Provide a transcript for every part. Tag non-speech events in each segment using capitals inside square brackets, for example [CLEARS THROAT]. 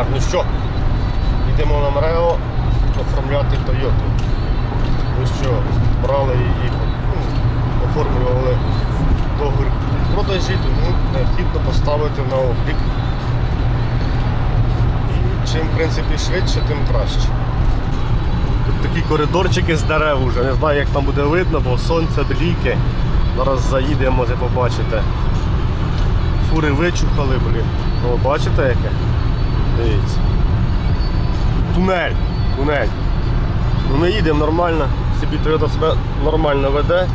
Так, ну що, йдемо на МРЕО оформляти Тойоту. Ну що, брали її, ну, оформлювали договір продажі, тому необхідно поставити на облік. Чим в принципі швидше, тим краще. Тут такі коридорчики з дерев уже. Не знаю, як там буде видно, бо сонце бліке. Зараз заїде, може побачите. Фури вичухали, блін. О, бачите яке? Дивіться. Тунель. Тунель. Ну ми їдемо нормально, собі Toyota себе нормально веде.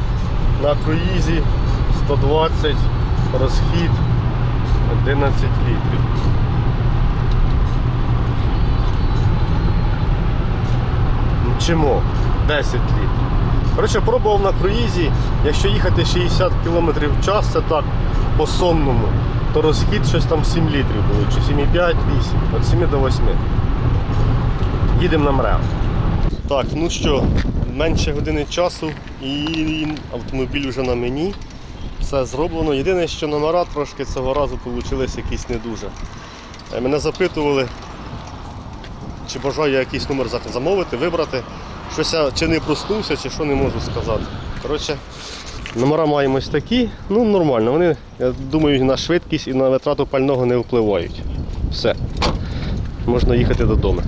На круїзі 120, розхід 11 літрів. Мчимо 10 літрів. Коротше, пробував на круїзі, якщо їхати 60 км в час, це так по сонному, то розхід щось там 7 літрів було, чи 7,5, 8, від 7 до 8. Їдемо на МРЕО. Так, ну що, менше години часу і автомобіль вже на мені. Все зроблено. Єдине, що номера трошки цього разу вийшли якісь не дуже. Е, Мене запитували, чи бажаю я якийсь номер замовити, вибрати. Щось я чи не проснувся, чи що не можу сказати. Коротше, номера маємо ось такі, ну нормально. Вони, я думаю, на швидкість і на витрату пального не впливають. Все. Можна їхати додому.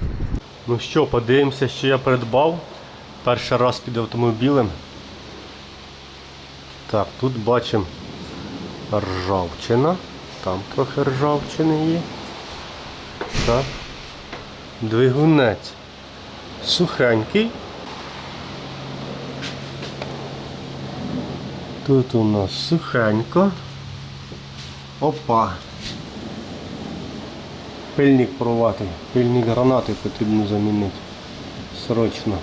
Ну що, подивимося, що я придбав. Перший раз під автомобілем. Так, тут бачимо ржавчина. Там трохи ржавчини є. Так. Двигунець сухенький. Тут у нас сухенько. Опа. Пильник порватий. Пильник гранати потрібно замінити. Срочно.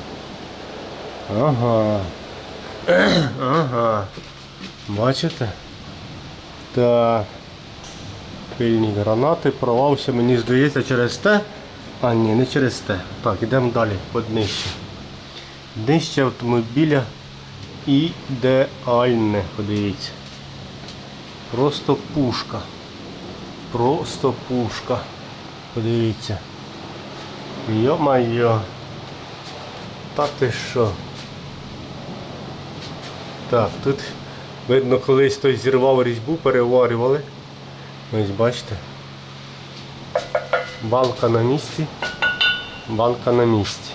Ага. [CLEARS THROAT] Ага. Бачите? Так. Пильник гранати порвався, мені здається, через те. А ні, не через те. Так, йдемо далі, поднижче. Днище автомобіля ідеальне, подивіться. Просто пушка. Просто пушка. Подивіться. Йо-майо. Та ти що? Так, тут видно колись той зірвав різьбу, переварювали. Ось бачите. Балка на місці. Балка на місці.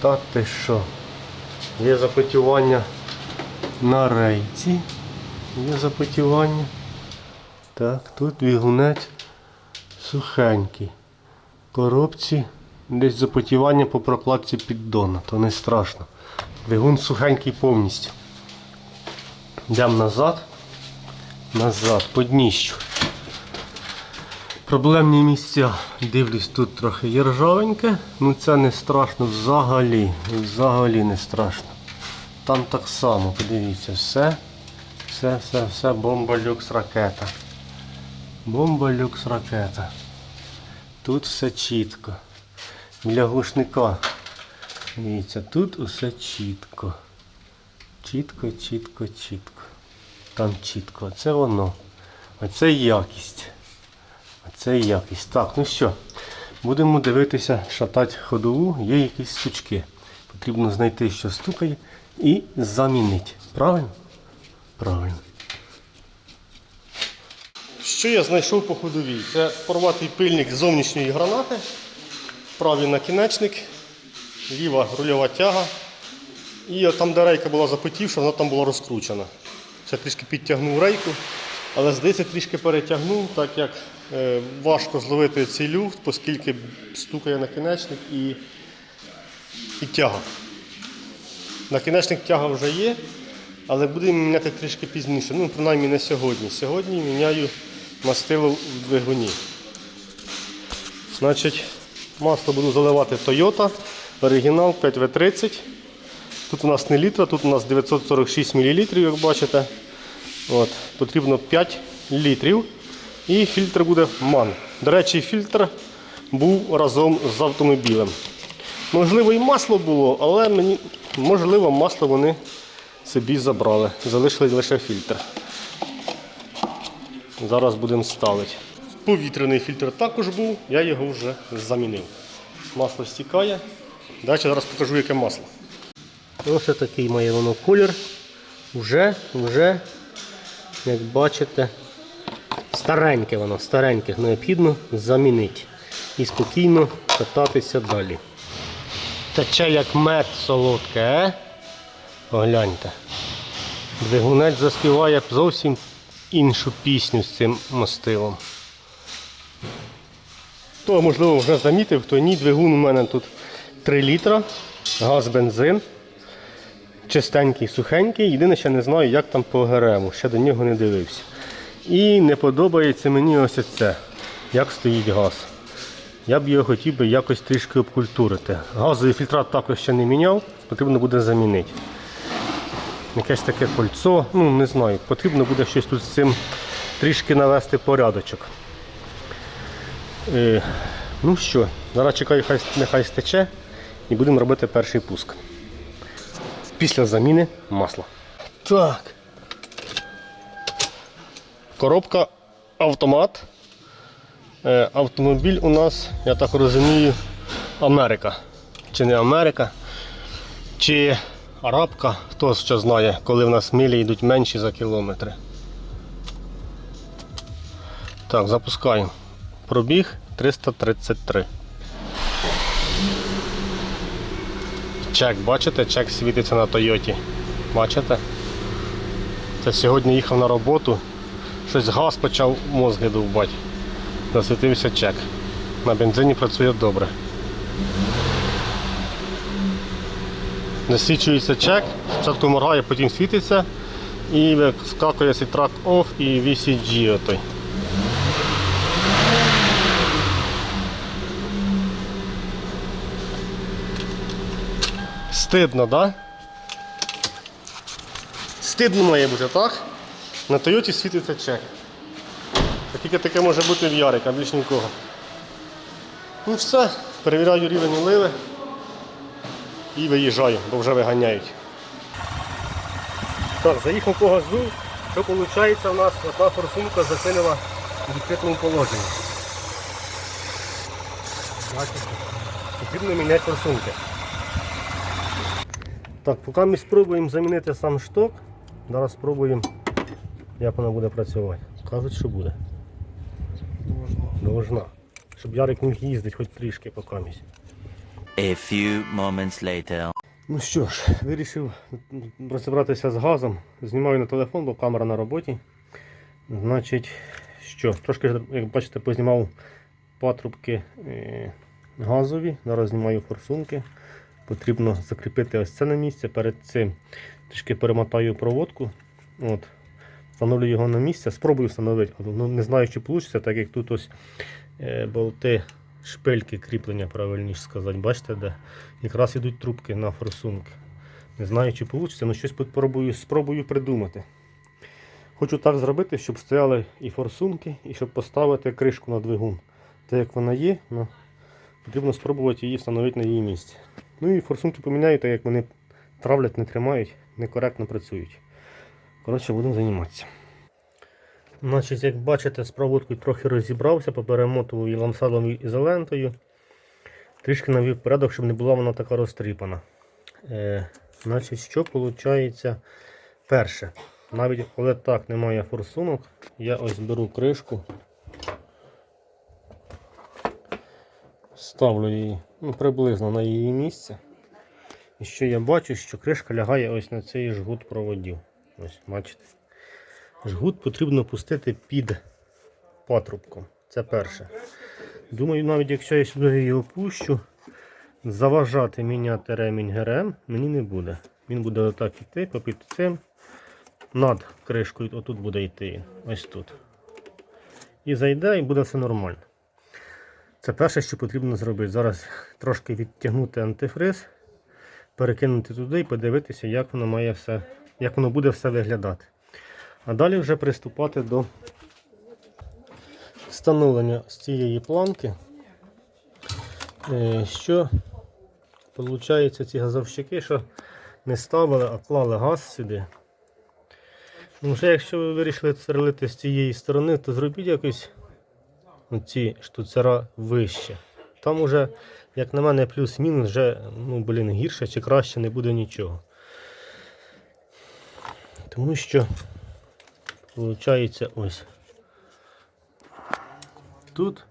Та що? Є запотівання на рейці. Є запотівання. Так, тут двигунець сухенький. В коробці десь запотівання по прокладці піддона, то не страшно. Двигун сухенький повністю. Йдемо назад. Назад, по дніщу. Проблемні місця. Дивлюсь, тут трохи є ржавеньке. Ну це не страшно взагалі. Взагалі не страшно. Там так само, подивіться, все. Все, все, все, бомба люкс ракета. Бомба люкс ракета. Тут все чітко. Для глушника. Дивіться, тут усе чітко. Чітко, чітко, чітко. Там чітко. Це воно. Оце якість. Оце якість. Так, ну що, будемо дивитися, шатати ходову, є якісь стучки. Потрібно знайти, що стукає, і замінити. Правильно? Правильно. Що я знайшов по ходовій? Це порватий пильник зовнішньої гранати, правий накінечник, ліва рульова тяга. І там, де рейка була запотівша, вона там була розкручена. Ще трішки підтягнув рейку, але здається, трішки перетягнув, так як важко зловити цей люфт, оскільки стукає накінечник і, і тяга. Накінечник тяга вже є, але будемо міняти трішки пізніше. Ну, принаймні не сьогодні. Сьогодні міняю мастило в двигуні. Значить, масло буду заливати Toyota, оригінал 5В30. Тут у нас не літра, тут у нас 946 мл, як бачите. От, потрібно 5 літрів. І фільтр буде МАН. До речі, фільтр був разом з автомобілем. Можливо, і масло було, але мені, можливо, масло вони собі забрали. Залишили лише фільтр. Зараз будемо ставити. Повітряний фільтр також був, я його вже замінив. Масло стікає. Далі зараз покажу, яке масло. Ось такий має воно колір. Вже, вже, як бачите, стареньке воно, стареньке, необхідно замінити. І спокійно кататися далі. Тече як мед солодке, е? Погляньте. Двигунець заспіває зовсім іншу пісню з цим мастилом. Хто, можливо, вже замітив, хто ні, двигун у мене тут 3 літра, газ, бензин. Чистенький, сухенький. Єдине, ще не знаю, як там по ГРМу, ще до нього не дивився. І не подобається мені ось це, як стоїть газ. Я б його хотів би якось трішки обкультурити. Газовий фільтрат також ще не міняв, потрібно буде замінити. Якесь таке кольцо, ну не знаю, потрібно буде щось тут з цим трішки навести порядочок. Е, ну що, зараз чекаю, хай, нехай стече і будемо робити перший пуск. Після заміни масла. Так. Коробка автомат. Е, автомобіль у нас, я так розумію, Америка. Чи не Америка, чи Арабка, хто що знає, коли в нас милі йдуть менші за кілометри. Так, запускаємо. Пробіг 333. Чек, бачите? Чек світиться на Тойоті. Бачите? Це сьогодні їхав на роботу. Щось газ почав мозги довбати. Засвітився чек. На бензині працює добре. Засвічується чек, спочатку моргає, потім світиться і вискакує цей трак off і VCG отой. Стидно, так? Да? Стидно має бути, так? На Тойоті світиться чек. Та Тільки таке може бути в Ярика, більш нікого. Ну все, перевіряю рівень оливи і виїжджаю, бо вже виганяють. Так, заїхав по газу, що виходить у нас одна форсунка зацінила в відкритому положенні. Потрібно міняти форсунки. Так, поки ми спробуємо замінити сам шток, зараз спробуємо, як вона буде працювати. Кажуть, що буде. Должна. Щоб Ярик міг їздити хоч трішки по камісь. A few moments later. Ну що ж, вирішив розібратися з газом. Знімаю на телефон, бо камера на роботі. Значить, що, трошки, як бачите, познімав патрубки е, газові. Зараз знімаю форсунки. Потрібно закріпити ось це на місце. Перед цим трішки перемотаю проводку. От. Встановлю його на місце, спробую встановити, ну, не знаю, чи вийде, так як тут ось е, болти, шпильки кріплення, правильніше сказати. Бачите, де якраз ідуть трубки на форсунки. Не знаю, чи вийде, але щось спробую, спробую придумати. Хочу так зробити, щоб стояли і форсунки, і щоб поставити кришку на двигун. Так як вона є, ну, потрібно спробувати її встановити на її місці. Ну і форсунки поміняю, так як вони травлять, не тримають, некоректно працюють. Коротше, будемо займатися. Значить, як бачите, з проводкою трохи розібрався, поперемотував і ізолентою. Трішки навів порядок, щоб не була вона така розтріпана. Е, значить, що виходить? Перше, навіть коли так немає форсунок, я ось беру кришку, ставлю її ну, приблизно на її місце. І що я бачу, що кришка лягає ось на цей жгут проводів. Ось, бачите. Жгут потрібно пустити під патрубком. Це перше. Думаю, навіть якщо я сюди його пущу, заважати міняти ремінь ГРМ мені не буде. Він буде отак йти, попід цим. Над кришкою отут буде йти. Ось тут. І зайде, і буде все нормально. Це перше, що потрібно зробити. Зараз трошки відтягнути антифриз, перекинути туди і подивитися, як воно має все, як воно буде все виглядати. А далі вже приступати до встановлення з цієї планки, Е, що виходить ці газовщики, що не ставили, а клали газ сюди. Ну, вже якщо ви вирішили сверлити з цієї сторони, то зробіть якось ці штуцера вище. Там уже, як на мене, плюс-мінус вже, ну, блін, гірше чи краще не буде нічого. Тому що, виходить, ось. Тут,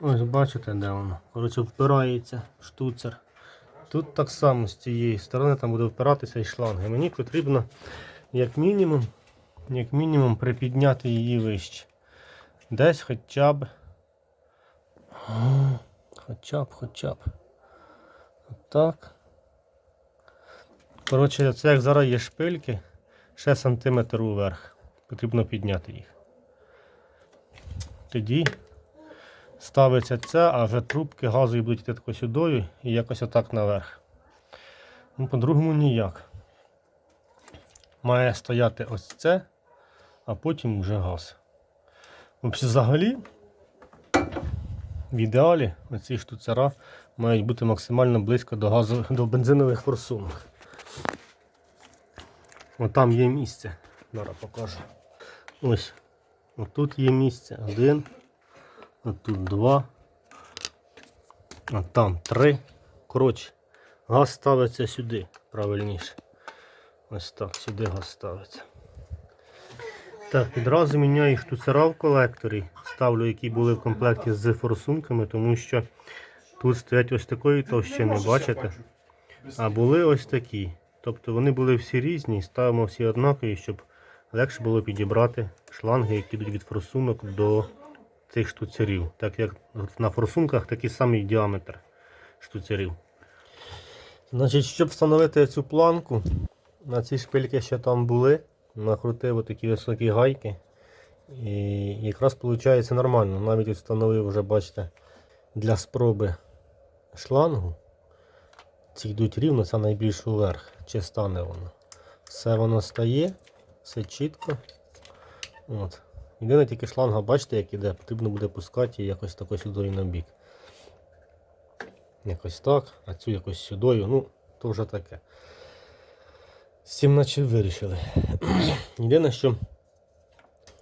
ось бачите, де воно. Коротше, впирається штуцер. Тут так само з цієї сторони там буде впиратися і шланги. Мені потрібно, як мінімум, як мінімум, припідняти її вище. Десь хоча б. Хоча б, хоча б. Так. Коротше, це як зараз є шпильки, ще сантиметр уверх. Потрібно підняти їх. Тоді ставиться це, а вже трубки газові будуть йти тако сюдою і якось отак наверх. Ну, по-другому ніяк. Має стояти ось це, а потім вже газ. Взагалі, в ідеалі оці штуцера мають бути максимально близько до газу, до бензинових форсунок. Отам є місце. Зараз покажу. Ось. Отут є місце. Один. Отут два. А там три. Коротше, газ ставиться сюди, правильніше. Ось так, сюди газ ставиться. Так, відразу міняю штуцера в колекторі. Ставлю, які були в комплекті з форсунками, тому що тут стоять ось такої товщини, бачите? А були ось такі. Тобто вони були всі різні, ставимо всі однакові, щоб легше було підібрати шланги, які йдуть від форсунок до цих штуцерів. Так як на форсунках такий самий діаметр штуцерів. Значить, щоб встановити цю планку, на ці шпильки, що там були, накрутив отакі високі гайки. І якраз виходить нормально. Навіть встановив вже, бачите, для спроби шлангу. Ці йдуть рівно, це найбільш уверх, чи стане воно. Все воно стає, все чітко. От. Єдине тільки шланга, бачите, як іде, потрібно буде пускати якось тако сюди на бік. Якось так, а цю якось сюдою, ну, то вже таке. З цим наче вирішили. [CLEARS THROAT] Єдине, що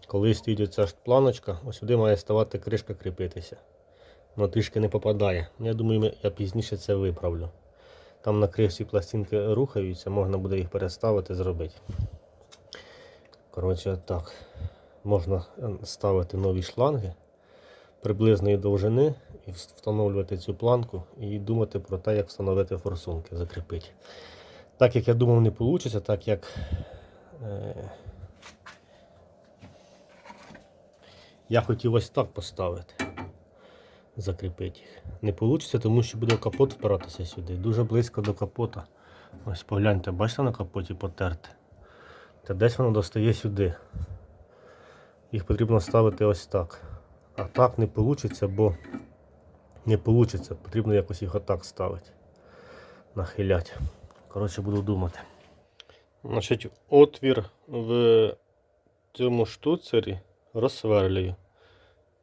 коли стоїть оця планочка, ось сюди має ставати кришка кріпитися. Воно трішки не попадає. Ну, Я думаю, я пізніше це виправлю. Там на кришці пластинки рухаються, можна буде їх переставити, зробити. Коротше, так. Можна е, ставити нові шланги приблизної довжини і встановлювати цю планку і думати про те, як встановити форсунки, закріпити. Так як я думав, не вийде, так як е, я хотів ось так поставити, закріпити їх. Не вийде, тому що буде капот впиратися сюди, дуже близько до капота. Ось погляньте, бачите на капоті потерте. Та десь воно достає сюди. Їх потрібно ставити ось так. А так не вийде, бо не вийде. Потрібно якось їх отак ставити. Нахиляти. Коротше, буду думати. Значить, отвір в цьому штуцері розсверлюю.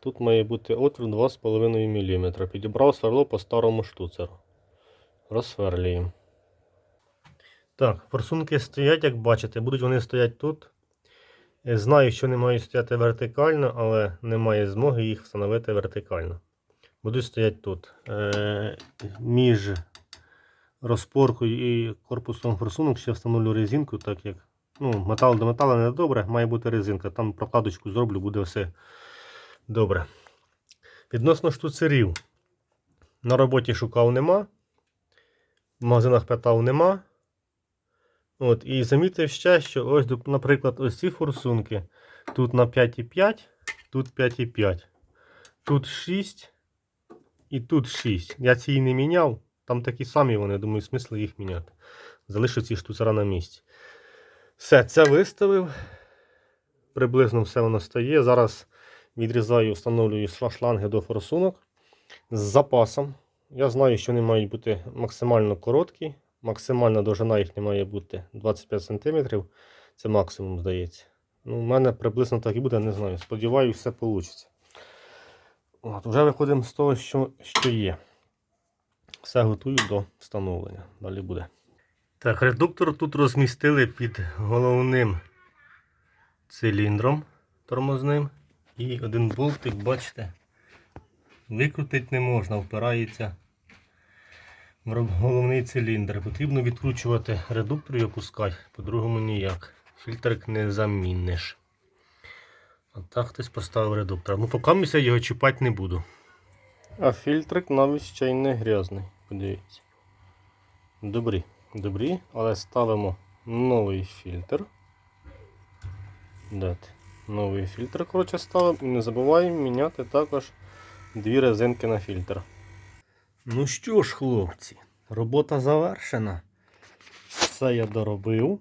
Тут має бути отвір 2,5 мм. Підібрав сверло по старому штуцеру. Розсверлюємо. Так, форсунки стоять, як бачите, будуть вони стоять тут. Е, Знаю, що не мають стояти вертикально, але немає змоги їх встановити вертикально. Будуть стояти тут. Е, між розпоркою і корпусом форсунок ще встановлю резинку, так як ну, метал до металу не добре, має бути резинка. Там прокладочку зроблю, буде все добре. Відносно штуцерів. На роботі шукав нема. В магазинах питав нема. От, і замітив ще, що ось, наприклад, ось ці форсунки. Тут на 5,5, тут 5,5. Тут 6 і тут 6. Я ці не міняв. Там такі самі вони, думаю, смисл їх міняти. Залишу ці штуцера на місці. Все, це виставив. Приблизно все воно стає. Зараз відрізаю, встановлюю шланги до форсунок з запасом. Я знаю, що вони мають бути максимально короткі. Максимальна довжина їх не має бути 25 см. Це максимум, здається. Ну, у мене приблизно так і буде, не знаю. Сподіваюся, все вийде. От, Вже виходимо з того, що, що є. Все готую до встановлення. Далі буде. Так, редуктор тут розмістили під головним циліндром тормозним. І один болтик, бачите, викрутити не можна, впирається в головний циліндр. Потрібно відкручувати редуктор і опускати, по-другому ніяк. Фільтрик не заміниш. А так хтось поставив редуктор. Ну, поки я його чіпати не буду. А фільтрик навіть ще й не грязний. Подивіться. Добрі, добрі, але ставимо новий фільтр. Дати. Новий фільтр, коротше, ставимо і не забуваємо міняти також дві резинки на фільтр. Ну що ж, хлопці, робота завершена. Все я доробив.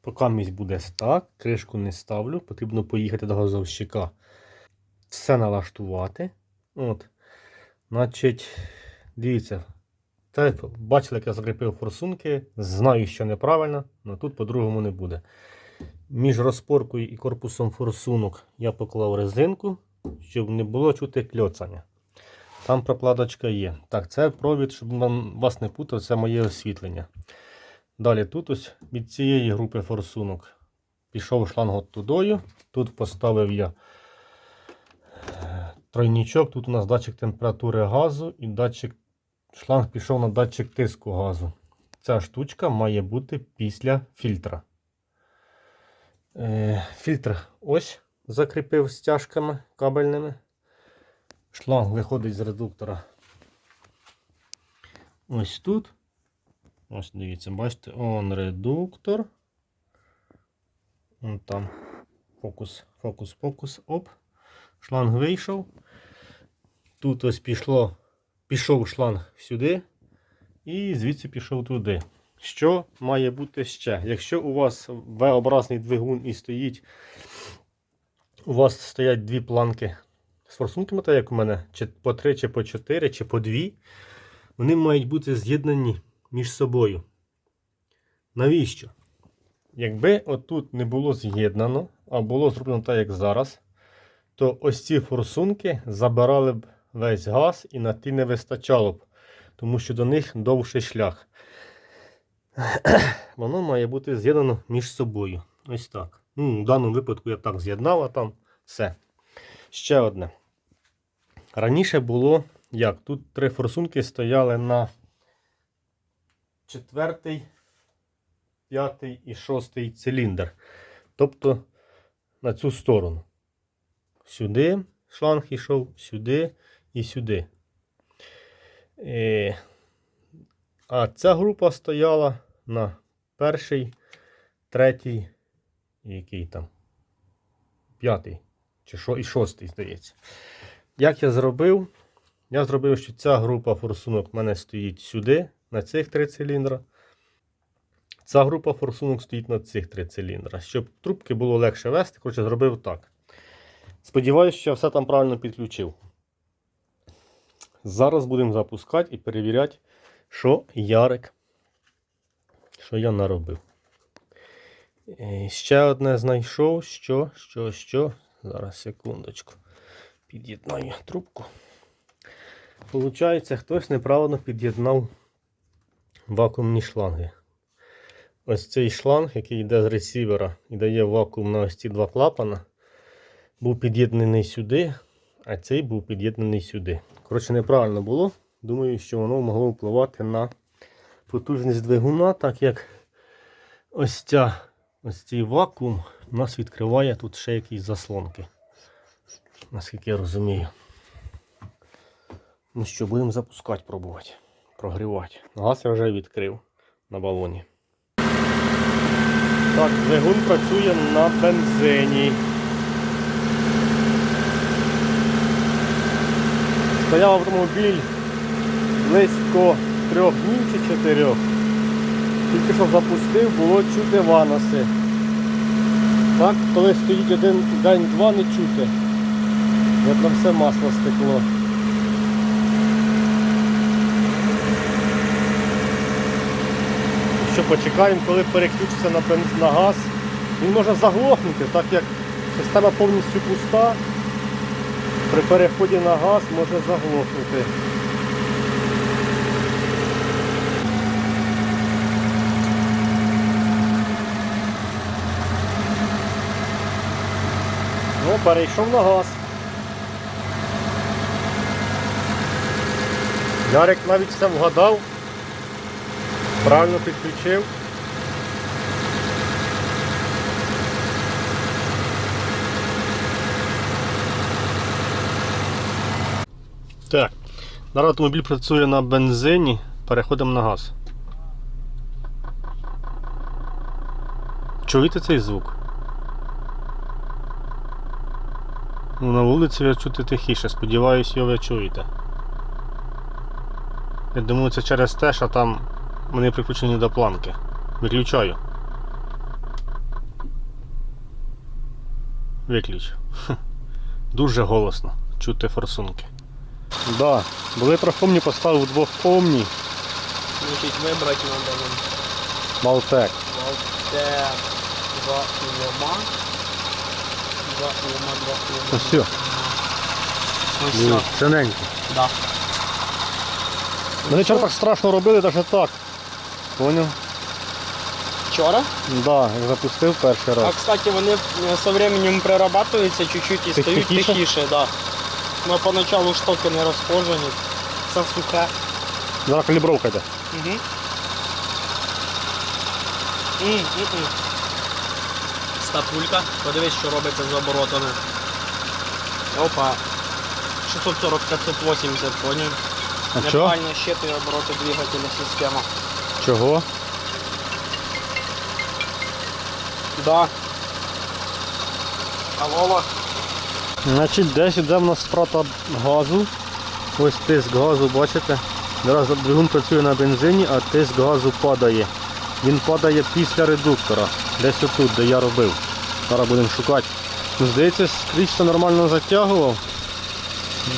Поки місць буде так, кришку не ставлю, потрібно поїхати до газовщика. Все налаштувати. От. Значить, дивіться. Бачили, як я закріпив форсунки. Знаю, що неправильно, але тут по-другому не буде. Між розпоркою і корпусом форсунок я поклав резинку, щоб не було чути кльоцання. Там прокладочка є. Так, це провід, щоб вас не путав, це моє освітлення. Далі тут ось від цієї групи форсунок пішов шланг тудою. Тут поставив я е, тройнічок. Тут у нас датчик температури газу і датчик шланг пішов на датчик тиску газу. Ця штучка має бути після фільтра. Е, Фільтр ось закріпив стяжками кабельними. Шланг виходить з редуктора. Ось тут. Ось дивіться, бачите, он редуктор. Вон там фокус, фокус, фокус, оп. Шланг вийшов. Тут ось пішло, пішов шланг сюди і звідси пішов туди. Що має бути ще? Якщо у вас V-образний двигун і стоїть, у вас стоять дві планки з форсунками, так як у мене, чи по 3, чи по 4, чи по 2, вони мають бути з'єднані між собою. Навіщо? Якби отут не було з'єднано, а було зроблено так, як зараз, то ось ці форсунки забирали б весь газ і на ті не вистачало б, тому що до них довший шлях. [CLEARS THROAT] Воно має бути з'єднано між собою. Ось так. Ну, в даному випадку я так з'єднав, а там все. Ще одне. Раніше було як? Тут три форсунки стояли на четвертий, п'ятий і шостий циліндр. Тобто на цю сторону. Сюди шланг йшов, сюди і сюди. Е, а ця група стояла на перший, третій, і який там? П'ятий. Чи шо, і шостий, здається. Як я зробив? Я зробив, що ця група форсунок в мене стоїть сюди, на цих три циліндра. Ця група форсунок стоїть на цих три циліндра. Щоб трубки було легше вести, коротше, зробив так. Сподіваюсь, що я все там правильно підключив. Зараз будемо запускати і перевіряти, що Ярик, що я наробив. Е, Ще одне знайшов, що, що, що. Зараз секундочку. Під'єднаю трубку. Получається, хтось неправильно під'єднав вакуумні шланги. Ось цей шланг, який йде з ресівера і дає вакуум на ось ці два клапана, був під'єднаний сюди, а цей був під'єднаний сюди. Коротше, неправильно було. Думаю, що воно могло впливати на потужність двигуна, так як ось, ця, ось цей вакуум у нас відкриває тут ще якісь заслонки. Наскільки я розумію. Ну що, будемо запускати, пробувати. Прогрівати. Газ я вже відкрив на балоні. Так, двигун працює на бензині. Стояв автомобіль близько трьох днів чи чотирьох. Тільки що запустив, було чути ваноси. Так, коли стоїть один день-два, не чути. Видно, все масло стекло. Що почекаємо, коли переключиться на, бенз- на газ. Він може заглохнути, так як система повністю пуста. При переході на газ може заглохнути. Перейшов на газ. Ярик навіть все вгадав. Правильно підключив. Так. Зараз автомобіль працює на бензині, переходимо на газ. Чуєте цей звук? Ну, на вулиці ви чути тихіше, сподіваюсь, його ви чуєте. Я думаю, це через те, що там вони прикручені до планки. Виключаю. Виключ. Дуже голосно. Чути форсунки. Да, були трохомні, поставив двох омні. Значить, вибрати нам Малтек. Валтер 2 Уома. 2 Уома, 2 Уома. Ну все, Ось все. ціненько. Да. Мене чого так страшно робили, навіть так. Поняв? Вчора? Да, як запустив перший А, раз. кстати, вони е, со временем прирабатуються чуть-чуть і Тих- стають тихіше? тихіше, да. Но поначалу штоки не розхожені. Все сухе. Зараз калібровка йде. Угу. М-м-м. Подивись, що робиться з оборотами. Опа. 640-580, поняв? А чого? Неправильно щити обороти двигателя система. Чого? Да. А Вова? Значить, десь іде в нас страта газу. Ось тиск газу, бачите? Зараз двигун працює на бензині, а тиск газу падає. Він падає після редуктора. Десь отут, де я робив. Зараз будемо шукати. Ну, Здається, скрізь все нормально затягував.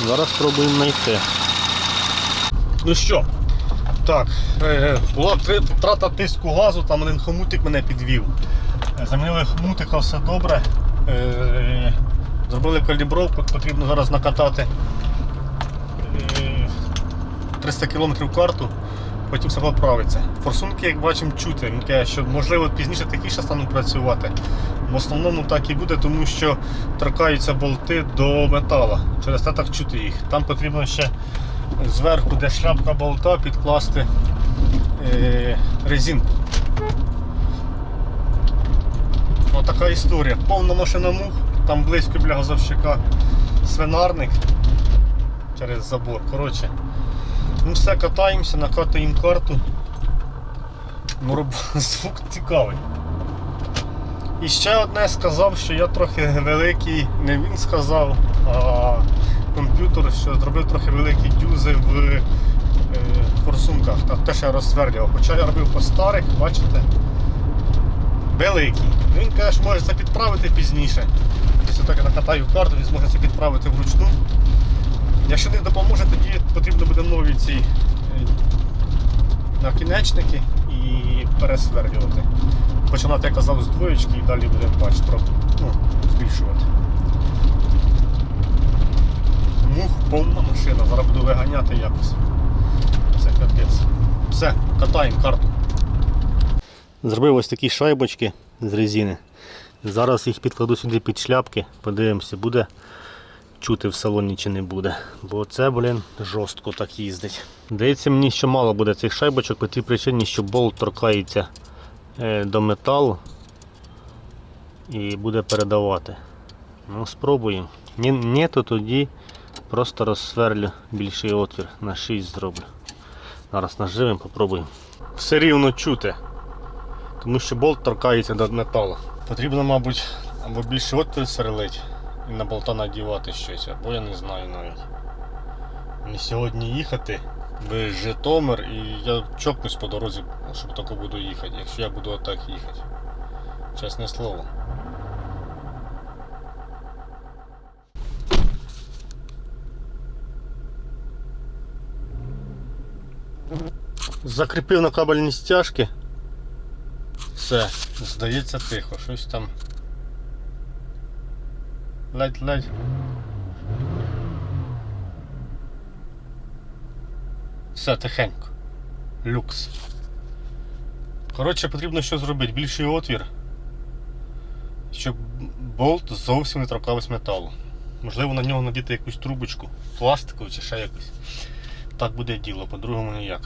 Зараз спробуємо знайти. Ну що? Так, е, була втрата тиску газу, там один хомутик мене підвів. Е, Замінили хомутика, все добре. Е, Зробили калібровку, потрібно зараз накатати е, 300 км карту, потім все поправиться. Форсунки, як бачимо, чути. Що можливо пізніше тихіше стануть працювати. В основному так і буде, тому що торкаються болти до метала. Через це так чути їх. Там потрібно ще зверху, де шляпка болта, підкласти е, резинку. Отака історія. Повна машина мух, там близько біля газовщика свинарник через забор. Коротше, ну все, катаємося, накатуємо карту. Ну, роб- [LAUGHS] звук цікавий. І ще одне сказав, що я трохи великий, не він сказав, а комп'ютер, що зробив трохи великі дюзи в е, форсунках. Та те, що я розсверлював. Хоча я робив по старих, бачите, великі. Він каже, що може це підправити пізніше. Того, як я накатаю карту, він зможе це підправити вручну. Якщо не допоможе, тоді потрібно буде нові ці е, накінечники і пересверлювати. Починати, я казав, з двоєчки і далі будемо бачити, ну, збільшувати. Мух, повна машина, зараз буду виганяти якось. Це капець. Все, катаємо карту. Зробив ось такі шайбочки з резини. Зараз їх підкладу сюди під шляпки, подивимося, буде чути в салоні чи не буде. Бо це, блін, жорстко так їздить. Здається мені, що мало буде цих шайбочок по тій причині, що болт торкається е, до металу і буде передавати. Ну, спробуємо. Ні, ні, то тоді просто розсверлю більший отвір на 6 зроблю. Зараз наживемо, попробуємо. Все рівно чути тому що болт торкається до металу. Потрібно, мабуть, або більше отвір сверлить і на болта надівати щось, або я не знаю навіть. Мені сьогодні їхати в Житомир і я чокнусь по дорозі, щоб тако буду їхати, якщо я буду отак їхати. Чесне слово. Закріпив на кабельні стяжки. Все, здається тихо, щось там. Ледь-ледь. Все, тихенько. Люкс. Коротше, потрібно що зробити? Більший отвір. щоб болт зовсім не торкався металу. Можливо, на нього надіти якусь трубочку, пластикову чи ще якусь. Так буде діло, по-другому ніяк.